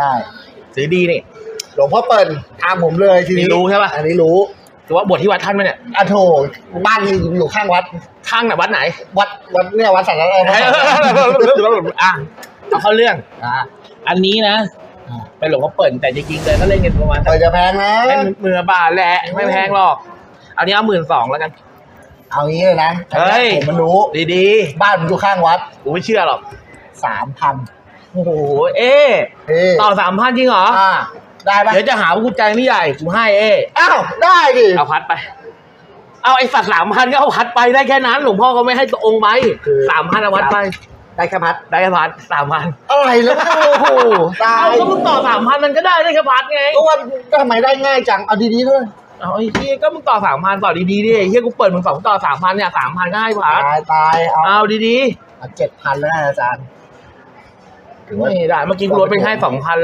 ได้ซื้อดีนี่หลวงพ่อเปิ่นทางผมเลยทีนี้นี่รู้ใช่ปะอันนี้รู้ถือว่าบวชที่วัดท่านไหมเนี่ยอะโถบ้านอยู่ข้างวัด ข้างไหนวัดไหนวัดวัดเนี่ยวัดสันอะไรอะเอาเข้าเรื่องอะอันนี้นะอ่าเป็นหลวงพ่อเปิ่นแต่จริงๆเลยก็เล่นกันประมาณเปิดจะแพงนะให้มือบาทแหละไม่แพงหรอก เอานี้เอาหมื่นสองแล้วกัน เอางี้เลยนะเฮ้ยผมมันรู้ดีบ้านผมอยู่ข้างวัดๆกูไม่เชื่อหรอกสามพัน โอ้โห เอ๊ะเอ้ยต่อสามพันจริงเหรอ อ่าได้ปะเดี๋ยวจะหาว่ากูใจไม่ใหญ่กูให้เอ๊ะอ้าวได้ดิเอาพัดไป เอาไอ้สัตว์สามพันก็เอาพัดไปได้แค่นั้นหลวงพ่อก็ไม่ให้ตัวองค์ไปสามพันเอาวัดไป ได้แค่พัดได้แค่พัดสามพันอะไรแล้วโอ้โหตายเอาก็มึงต่อสามพันมันก็ได้ได้แค่พัดไงก็ว่าก็ทำไมได้ง่ายจังเอาดีๆด้วยเอาไอ้เฮียก็มึงต่อสามพันต่อดีๆดิไอ้เฮียกูเปิดมึงสองต่อสามพันเนี่ยสามพันก็ให้พัดตายตายเอาเอาดีเจ็ดพันแล้วนะอาจารย์ๆ ไม่ได้เมื่อกี้กูลดไปให้สองพัน